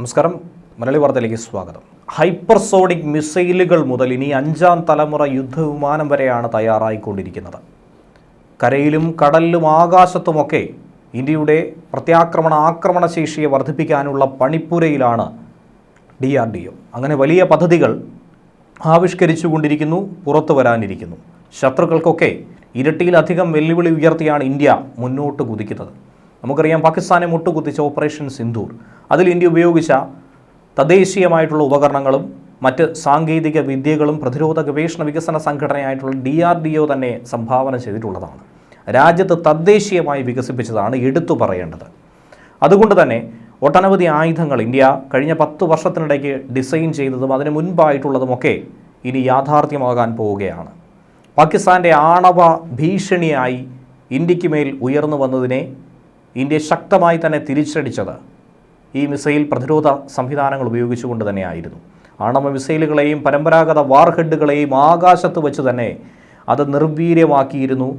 നമസ്കാരം. മലയാളി വാർത്തയിലേക്ക് സ്വാഗതം. ഹൈപ്പർസോണിക് മിസൈലുകൾ മുതൽ ഇനി അഞ്ചാം തലമുറ യുദ്ധവിമാനം വരെയാണ് തയ്യാറായിക്കൊണ്ടിരിക്കുന്നത്. കരയിലും കടലിലും ആകാശത്തുമൊക്കെ ഇന്ത്യയുടെ പ്രത്യാക്രമണ ആക്രമണ ശേഷിയെ വർദ്ധിപ്പിക്കാനുള്ള പണിപ്പുരയിലാണ് ഡി ആർ ഡി ഒ. അങ്ങനെ വലിയ പദ്ധതികൾ ആവിഷ്കരിച്ചുകൊണ്ടിരിക്കുന്നു പുറത്തു വരാനിരിക്കുന്നു. ശത്രുക്കൾക്കൊക്കെ ഇരട്ടിയിലധികം വെല്ലുവിളി ഉയർത്തിയാണ് ഇന്ത്യ മുന്നോട്ട് കുതിക്കുന്നത്. നമുക്കറിയാം പാകിസ്ഥാനെ മുട്ടുകുത്തിച്ച ഓപ്പറേഷൻ സിന്ധൂർ അതിൽ ഇന്ത്യ ഉപയോഗിച്ച തദ്ദേശീയമായിട്ടുള്ള ഉപകരണങ്ങളും മറ്റ് സാങ്കേതിക വിദ്യകളും പ്രതിരോധ ഗവേഷണ വികസന സംഘടനയായിട്ടുള്ള ഡി ആർ ഡി ഒ തന്നെ സംഭാവന ചെയ്തിട്ടുള്ളതാണ്. രാജ്യത്ത് തദ്ദേശീയമായി വികസിപ്പിച്ചതാണ് എടുത്തു പറയേണ്ടത്. അതുകൊണ്ട് തന്നെ ഒട്ടനവധി ആയുധങ്ങൾ ഇന്ത്യ കഴിഞ്ഞ പത്ത് വർഷത്തിനിടയ്ക്ക് ഡിസൈൻ ചെയ്തതും അതിന് മുൻപായിട്ടുള്ളതുമൊക്കെ ഇനി യാഥാർത്ഥ്യമാകാൻ പോവുകയാണ്. പാകിസ്ഥാന്റെ ആണവ ഭീഷണിയായി ഇന്ത്യയ്ക്ക് മേൽ ഉയർന്നു വന്നതിനെ ഇന്ത്യ ശക്തമായി തന്നെ തിരിച്ചടിച്ചത് ഈ മിസൈൽ പ്രതിരോധ സംവിധാനങ്ങൾ ഉപയോഗിച്ചുകൊണ്ട് തന്നെയായിരുന്നു. ആണവ മിസൈലുകളെയും പരമ്പരാഗത വാർഹെഡുകളെയും ആകാശത്ത് വെച്ച് തന്നെ അത് നിർവീര്യമാക്കിയിരുന്നു.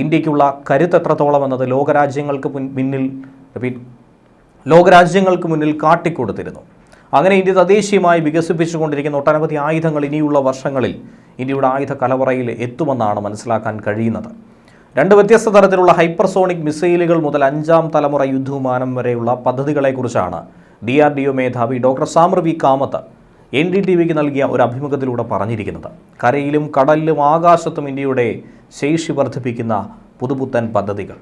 ഇന്ത്യക്കുള്ള കരുത്ത് എത്രത്തോളം എന്നത് ലോകരാജ്യങ്ങൾക്ക് മുന്നിൽ ലോകരാജ്യങ്ങൾക്ക് മുന്നിൽ കാട്ടിക്കൊടുത്തിരുന്നു. അങ്ങനെ ഇന്ത്യ തദ്ദേശീയമായി വികസിപ്പിച്ചുകൊണ്ടിരിക്കുന്ന ഒട്ടനവധി ആയുധങ്ങൾ ഇനിയുള്ള വർഷങ്ങളിൽ ഇന്ത്യയുടെ ആയുധ കലവറയിൽ എത്തുമെന്നാണ് മനസ്സിലാക്കാൻ കഴിയുന്നത്. രണ്ട് വ്യത്യസ്ത തരത്തിലുള്ള ഹൈപ്പർസോണിക് മിസൈലുകൾ മുതൽ അഞ്ചാം തലമുറ യുദ്ധവിമാനം വരെയുള്ള പദ്ധതികളെക്കുറിച്ചാണ് ഡി ആർ ഡി ഒ മേധാവി doctor Samir V Kamat N D T വിക്ക് നൽകിയ ഒരു അഭിമുഖത്തിലൂടെ പറഞ്ഞിരിക്കുന്നത്. കരയിലും കടലിലും ആകാശത്തും ഇന്ത്യയുടെ ശേഷി വർദ്ധിപ്പിക്കുന്ന പുതുപുത്തൻ പദ്ധതികൾ.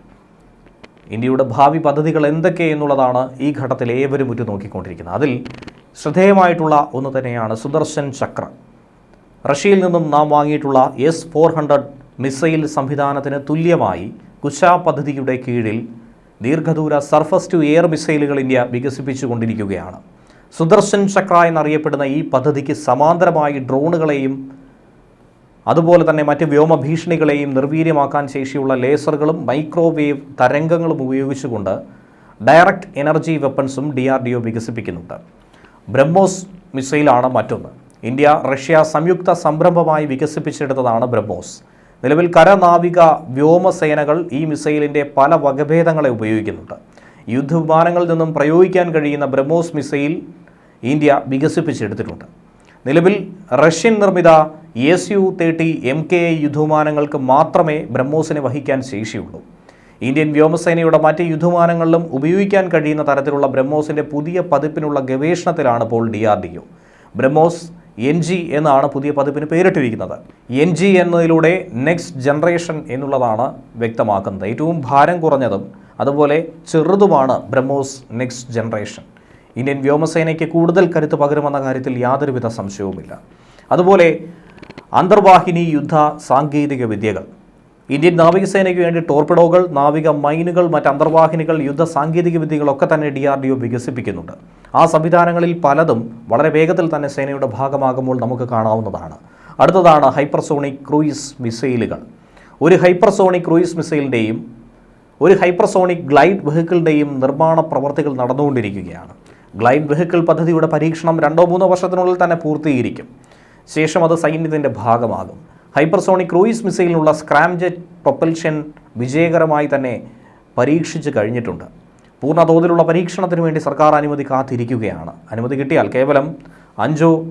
ഇന്ത്യയുടെ ഭാവി പദ്ധതികൾ എന്തൊക്കെ എന്നുള്ളതാണ് ഈ ഘട്ടത്തിൽ ഏവരും ഉറ്റു നോക്കിക്കൊണ്ടിരിക്കുന്നത് അതിൽ ശ്രദ്ധേയമായിട്ടുള്ള ഒന്ന് തന്നെയാണ് സുദർശൻ ചക്ര. റഷ്യയിൽ നിന്നും നാം വാങ്ങിയിട്ടുള്ള എസ് ഫോർ ഹൺഡ്രഡ് മിസൈൽ സംവിധാനത്തിന് തുല്യമായി കുശ പദ്ധതിയുടെ കീഴിൽ ദീർഘദൂര സർഫസ് ടു എയർ മിസൈലുകൾ ഇന്ത്യ വികസിപ്പിച്ചുകൊണ്ടിരിക്കുകയാണ്. സുദർശൻ ചക്ര എന്നറിയപ്പെടുന്ന ഈ പദ്ധതിക്ക് സമാന്തരമായി ഡ്രോണുകളെയും അതുപോലെ തന്നെ മറ്റ് വ്യോമ ഭീഷണികളെയും നിർവീര്യമാക്കാൻ ശേഷിയുള്ള ലേസറുകളും മൈക്രോവേവ് തരംഗങ്ങളും ഉപയോഗിച്ചുകൊണ്ട് ഡയറക്റ്റ് എനർജി വെപ്പൺസും ഡി ആർ ഡി ഒ വികസിപ്പിക്കുന്നുണ്ട്. ബ്രഹ്മോസ് മിസൈലാണ് മറ്റൊന്ന്. ഇന്ത്യ റഷ്യ സംയുക്ത സംരംഭമായി വികസിപ്പിച്ചെടുത്തതാണ് ബ്രഹ്മോസ്. നിലവിൽ കരനാവിക വ്യോമസേനകൾ ഈ മിസൈലിന്റെ പല വകഭേദങ്ങളെ ഉപയോഗിക്കുന്നുണ്ട്. യുദ്ധവിമാനങ്ങളിൽ നിന്നും പ്രയോഗിക്കാൻ കഴിയുന്ന ബ്രഹ്മോസ് മിസൈൽ ഇന്ത്യ വികസിപ്പിച്ചെടുത്തിട്ടുണ്ട്. നിലവിൽ റഷ്യൻ നിർമ്മിത S U thirty M K A യുദ്ധവിമാനങ്ങൾക്ക് മാത്രമേ ബ്രഹ്മോസിനെ വഹിക്കാൻ ശേഷിയുള്ളൂ. ഇന്ത്യൻ വ്യോമസേനയുടെ മറ്റ് യുദ്ധവിമാനങ്ങളിലും ഉപയോഗിക്കാൻ കഴിയുന്ന തരത്തിലുള്ള ബ്രഹ്മോസിന്റെ പുതിയ പതിപ്പിനുള്ള ഗവേഷണത്തിലാണ് ഇപ്പോൾ D R D O. BrahMos N G എന്നാണ് പുതിയ പതിപ്പിന് പേരിട്ടിരിക്കുന്നത്. എൻ ജി എന്നതിലൂടെ നെക്സ്റ്റ് ജനറേഷൻ എന്നുള്ളതാണ് വ്യക്തമാക്കുന്നത്. ഏറ്റവും ഭാരം കുറഞ്ഞതും അതുപോലെ ചെറുതുമാണ് ബ്രഹ്മോസ് നെക്സ്റ്റ് ജനറേഷൻ ഇന്ത്യൻ വ്യോമസേനയ്ക്ക് കൂടുതൽ കരുത്ത് പകരുമെന്ന കാര്യത്തിൽ യാതൊരുവിധ സംശയവുമില്ല. അതുപോലെ അന്തർവാഹിനി യുദ്ധ സാങ്കേതിക വിദ്യകൾ. ഇന്ത്യൻ നാവികസേനയ്ക്ക് വേണ്ടി ടോർപിഡോകൾ നാവിക മൈനുകൾ മറ്റ് അന്തർവാഹിനികൾ യുദ്ധ സാങ്കേതിക വിദ്യകളൊക്കെ തന്നെ ഡി ആർ ഡി ഒ വികസിപ്പിക്കുന്നുണ്ട്. ആ സംവിധാനങ്ങളിൽ പലതും വളരെ വേഗത്തിൽ തന്നെ സേനയുടെ ഭാഗമാകുമ്പോൾ നമുക്ക് കാണാവുന്നതാണ്. അടുത്തതാണ് ഹൈപ്പർസോണിക് ക്രൂയിസ് മിസൈലുകൾ. ഒരു ഹൈപ്പർസോണിക് ക്രൂയിസ് മിസൈലിന്റെയും ഒരു ഹൈപ്പർസോണിക് ഗ്ലൈഡ് വെഹിക്കിളിന്റെയും നിർമ്മാണ പ്രവർത്തികൾ നടന്നുകൊണ്ടിരിക്കുകയാണ്. ഗ്ലൈഡ് വെഹിക്കിൾ പദ്ധതിയുടെ പരീക്ഷണം രണ്ടോ മൂന്നോ വർഷത്തിനുള്ളിൽ തന്നെ പൂർത്തീകരിക്കും. ശേഷം അത് സൈന്യത്തിന്റെ ഭാഗമാകും. ഹൈപ്പർസോണിക് ക്രൂയിസ് മിസൈലിനുള്ള സ്ക്രാംജെറ്റ് പ്രൊപ്പൽഷൻ വിജയകരമായി തന്നെ പരീക്ഷിച്ച് കഴിഞ്ഞിട്ടുണ്ട്. പൂർണ തോതിലുള്ള പരീക്ഷണത്തിന് വേണ്ടി സർക്കാർ അനുമതി കാത്തിരിക്കുകയാണ്. അനുമതി കിട്ടിയാൽ കേവലം അഞ്ചോ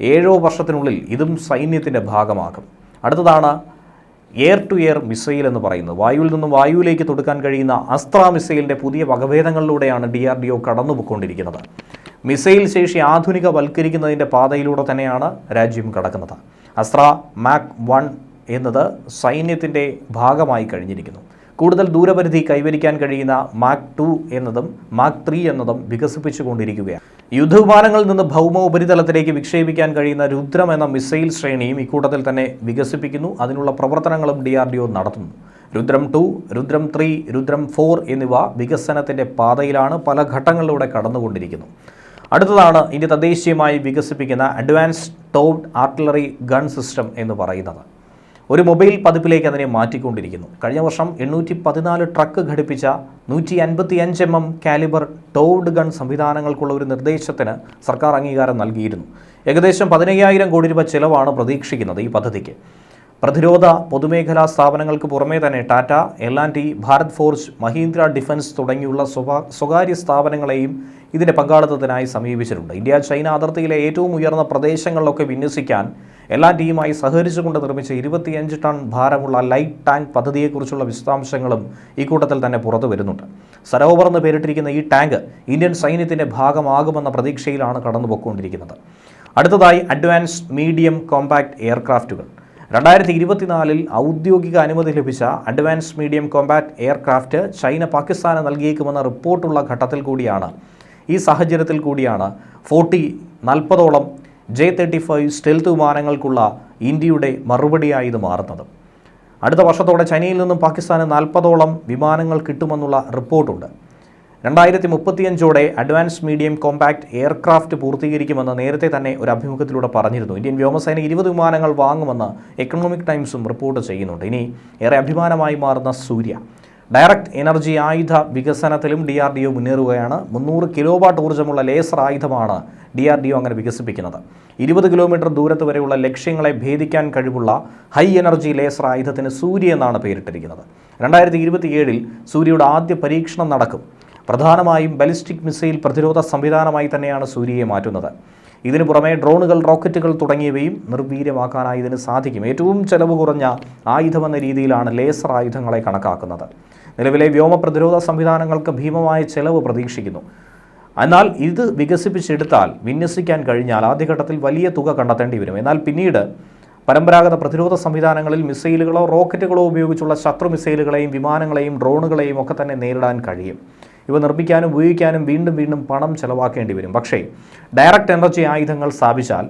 ഏഴോ വർഷത്തിനുള്ളിൽ ഇതും സൈന്യത്തിന്റെ ഭാഗമാകും. അടുത്തതാണ് എയർ ടു എയർ മിസൈൽ എന്ന് പറയുന്നത്. വായുവിൽ നിന്നും വായുവിലേക്ക് തൊടുക്കാൻ കഴിയുന്ന അസ്ത്ര മിസൈലിന്റെ പുതിയ വകഭേദങ്ങളിലൂടെയാണ് ഡി ആർ ഡി ഒ കടന്നുപോയിക്കൊണ്ടിരിക്കുന്നത്. മിസൈൽ ശേഷി ആധുനികവൽക്കരിക്കുന്നതിന്റെ പാതയിലൂടെ തന്നെയാണ് രാജ്യം കടക്കുന്നത്. അസ്ത്ര മാക് വൺ എന്നത് സൈന്യത്തിന്റെ ഭാഗമായി കഴിഞ്ഞിരിക്കുന്നു. കൂടുതൽ ദൂരപരിധി കൈവരിക്കാൻ കഴിയുന്ന മാക് ടു എന്നതും മാക് ത്രീ എന്നതും വികസിപ്പിച്ചുകൊണ്ടിരിക്കുകയാണ്. യുദ്ധവിമാനങ്ങളിൽ നിന്ന് ഭൗമ ഉപരിതലത്തിലേക്ക് വിക്ഷേപിക്കാൻ കഴിയുന്ന രുദ്രം എന്ന മിസൈൽ ശ്രേണിയും ഇക്കൂട്ടത്തിൽ തന്നെ വികസിപ്പിക്കുന്നു. അതിനുള്ള പ്രവർത്തനങ്ങളും ഡി ആർ ഡി ഒ നടത്തുന്നു. Rudram two Rudram three Rudram four എന്നിവ വികസനത്തിന്റെ പാതയിലാണ് പല ഘട്ടങ്ങളിലൂടെ കടന്നുകൊണ്ടിരിക്കുന്നു. അടുത്തതാണ് ഇന്ത്യ തദ്ദേശീയമായി വികസിപ്പിക്കുന്ന അഡ്വാൻസ്ഡ് ടോപ്ഡ് ആർട്ടിലറി ഗൺ സിസ്റ്റം എന്ന് പറയുന്നത്. ഒരു മൊബൈൽ പതിപ്പിലേക്ക് അതിനെ മാറ്റിക്കൊണ്ടിരിക്കുന്നു. കഴിഞ്ഞ വർഷം എണ്ണൂറ്റി പതിനാല് ട്രക്ക് ഘടിപ്പിച്ച നൂറ്റി അൻപത്തി അഞ്ച് M M calibre towed gun സംവിധാനങ്ങൾക്കുള്ള ഒരു നിർദ്ദേശത്തിന് സർക്കാർ അംഗീകാരം നൽകിയിരുന്നു. ഏകദേശം പതിനയ്യായിരം കോടി രൂപ ചിലവാണ് പ്രതീക്ഷിക്കുന്നത് ഈ പദ്ധതിക്ക്. പ്രതിരോധ പൊതുമേഖലാ സ്ഥാപനങ്ങൾക്ക് പുറമേ തന്നെ Tata L and T Bharat Forge Mahindra Defence തുടങ്ങിയുള്ള സ്വകാര്യ സ്ഥാപനങ്ങളെയും ഇതിന്റെ പങ്കാളിത്തത്തിനായി സമീപിച്ചിട്ടുണ്ട്. ഇന്ത്യ ചൈന അതിർത്തിയിലെ ഏറ്റവും ഉയർന്ന പ്രദേശങ്ങളിലൊക്കെ വിന്യസിക്കാൻ എൽ ടീമായി സഹകരിച്ചുകൊണ്ട് നിർമ്മിച്ച ഇരുപത്തിയഞ്ച് ടൺ ഭാരമുള്ള ലൈറ്റ് ടാങ്ക് പദ്ധതിയെക്കുറിച്ചുള്ള വിശദാംശങ്ങളും ഈ കൂട്ടത്തിൽ തന്നെ പുറത്തു വരുന്നുണ്ട്. സരോവർ എന്ന് പേരിട്ടിരിക്കുന്ന ഈ ടാങ്ക് ഇന്ത്യൻ സൈന്യത്തിന്റെ ഭാഗമാകുമെന്ന പ്രതീക്ഷയിലാണ് കടന്നുപോയിക്കൊണ്ടിരിക്കുന്നത്. അടുത്തതായി അഡ്വാൻസ് മീഡിയം കോമ്പാക്ട് എയർക്രാഫ്റ്റുകൾ. രണ്ടായിരത്തി ഇരുപത്തിനാലിൽ ഔദ്യോഗിക അനുമതി ലഭിച്ച advance medium compact aircraft China പാകിസ്ഥാന് നൽകിയേക്കുമെന്ന റിപ്പോർട്ടുള്ള ഘട്ടത്തിൽ കൂടിയാണ്. ഈ സാഹചര്യത്തിൽ കൂടിയാണ് ഫോർട്ടി നാൽപ്പതോളം ജെ തേർട്ടി ഫൈവ് സ്റ്റെൽത്ത് വിമാനങ്ങൾക്കുള്ള ഇന്ത്യയുടെ മറുപടിയായി ഇത് മാറുന്നത്. അടുത്ത വർഷത്തോടെ ചൈനയിൽ നിന്നും പാകിസ്ഥാന് നാൽപ്പതോളം വിമാനങ്ങൾ കിട്ടുമെന്നുള്ള റിപ്പോർട്ടുണ്ട്. രണ്ടായിരത്തി മുപ്പത്തിയഞ്ചോടെ അഡ്വാൻസ് മീഡിയം കോമ്പാക്ട് എയർക്രാഫ്റ്റ് പൂർത്തീകരിക്കുമെന്ന് നേരത്തെ തന്നെ ഒരു അഭിമുഖത്തിലൂടെ പറഞ്ഞിരുന്നു. ഇന്ത്യൻ വ്യോമസേന ഇരുപത് വിമാനങ്ങൾ വാങ്ങുമെന്ന് എക്കണോമിക് ടൈംസും റിപ്പോർട്ട് ചെയ്യുന്നുണ്ട്. ഇനി ഏറെ അഭിമാനമായി മാറുന്ന സൂര്യ. ഡയറക്റ്റ് എനർജി ആയുധ വികസനത്തിലും ഡി ആർ ഡി ഒ മുന്നേറുകയാണ്. മുന്നൂറ് കിലോ വാട്ട് ഊർജമുള്ള ലേസർ ആയുധമാണ് ഡി ആർ ഡി ഒ അങ്ങനെ വികസിപ്പിക്കുന്നത്. ഇരുപത് കിലോമീറ്റർ ദൂരത്ത് വരെയുള്ള ലക്ഷ്യങ്ങളെ ഭേദിക്കാൻ കഴിവുള്ള ഹൈ എനർജി ലേസർ ആയുധത്തിന് സൂര്യ എന്നാണ് പേരിട്ടിരിക്കുന്നത്. രണ്ടായിരത്തി ഇരുപത്തിയേഴിൽ സൂര്യയുടെ ആദ്യ പരീക്ഷണം നടക്കും. പ്രധാനമായും ബലിസ്റ്റിക് മിസൈൽ പ്രതിരോധ സംവിധാനമായി തന്നെയാണ് സൂര്യയെ മാറ്റുന്നത്. ഇതിനു പുറമെ ഡ്രോണുകൾ റോക്കറ്റുകൾ തുടങ്ങിയവയും നിർവീര്യമാക്കാനായി ഇതിന് സാധിക്കും. ഏറ്റവും ചെലവ് കുറഞ്ഞ ആയുധമെന്ന രീതിയിലാണ് ലേസർ ആയുധങ്ങളെ കണക്കാക്കുന്നത്. നിലവിലെ വ്യോമ പ്രതിരോധ സംവിധാനങ്ങൾക്ക് ഭീമമായ ചെലവ് പ്രതീക്ഷിക്കുന്നു. എന്നാൽ ഇത് വികസിപ്പിച്ചെടുത്താൽ വിന്യസിക്കാൻ കഴിഞ്ഞാൽ ആദ്യഘട്ടത്തിൽ വലിയ തുക കണ്ടെത്തേണ്ടി വരും. എന്നാൽ പിന്നീട് പരമ്പരാഗത പ്രതിരോധ സംവിധാനങ്ങളിൽ മിസൈലുകളോ റോക്കറ്റുകളോ ഉപയോഗിച്ചുള്ള ശത്രു മിസൈലുകളെയും വിമാനങ്ങളെയും ഡ്രോണുകളെയും ഒക്കെ തന്നെ നേരിടാൻ കഴിയും. ഇവ നിർമ്മിക്കാനും ഉപയോഗിക്കാനും വീണ്ടും വീണ്ടും പണം ചെലവാക്കേണ്ടി വരും. പക്ഷേ ഡയറക്റ്റ് എനർജി ആയുധങ്ങൾ സ്ഥാപിച്ചാൽ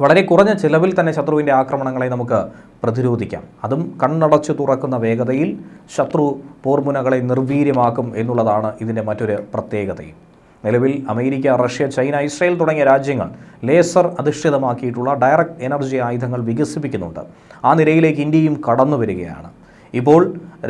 വളരെ കുറഞ്ഞ ചിലവിൽ തന്നെ ശത്രുവിന്റെ ആക്രമണങ്ങളെ നമുക്ക് പ്രതിരോധിക്കാം. അതും കണ്ണടച്ചു തുറക്കുന്ന വേഗതയിൽ ശത്രു പോർമുനകളെ നിർവീര്യമാക്കും എന്നുള്ളതാണ് ഇതിന്റെ മറ്റൊരു പ്രത്യേകതയും. നിലവിൽ അമേരിക്ക റഷ്യ ചൈന ഇസ്രായേൽ തുടങ്ങിയ രാജ്യങ്ങൾ ലേസർ അധിഷ്ഠിതമാക്കിയിട്ടുള്ള ഡയറക്റ്റ് എനർജി ആയുധങ്ങൾ വികസിപ്പിക്കുന്നുണ്ട്. ആ നിരയിലേക്ക് ഇന്ത്യയും കടന്നു വരികയാണ് ഇപ്പോൾ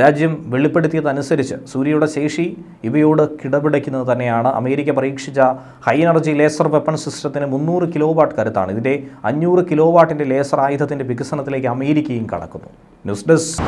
രാജ്യം വെളിപ്പെടുത്തിയതനുസരിച്ച് സൂര്യയുടെ ശേഷി ഇവയോട് കിടപിടയ്ക്കുന്നത് തന്നെയാണ്. അമേരിക്ക പരീക്ഷിച്ച ഹൈ എനർജി ലേസർ വെപ്പൺ സിസ്റ്റത്തിന് മുന്നൂറ് കിലോ വാട്ട് കരുത്താണ്. ഇതിന്റെ അഞ്ഞൂറ് കിലോ വാട്ടിന്റെ ലേസർ ആയുധത്തിന്റെ വികസനത്തിലേക്ക് അമേരിക്കയും കടക്കുന്നു. News desk.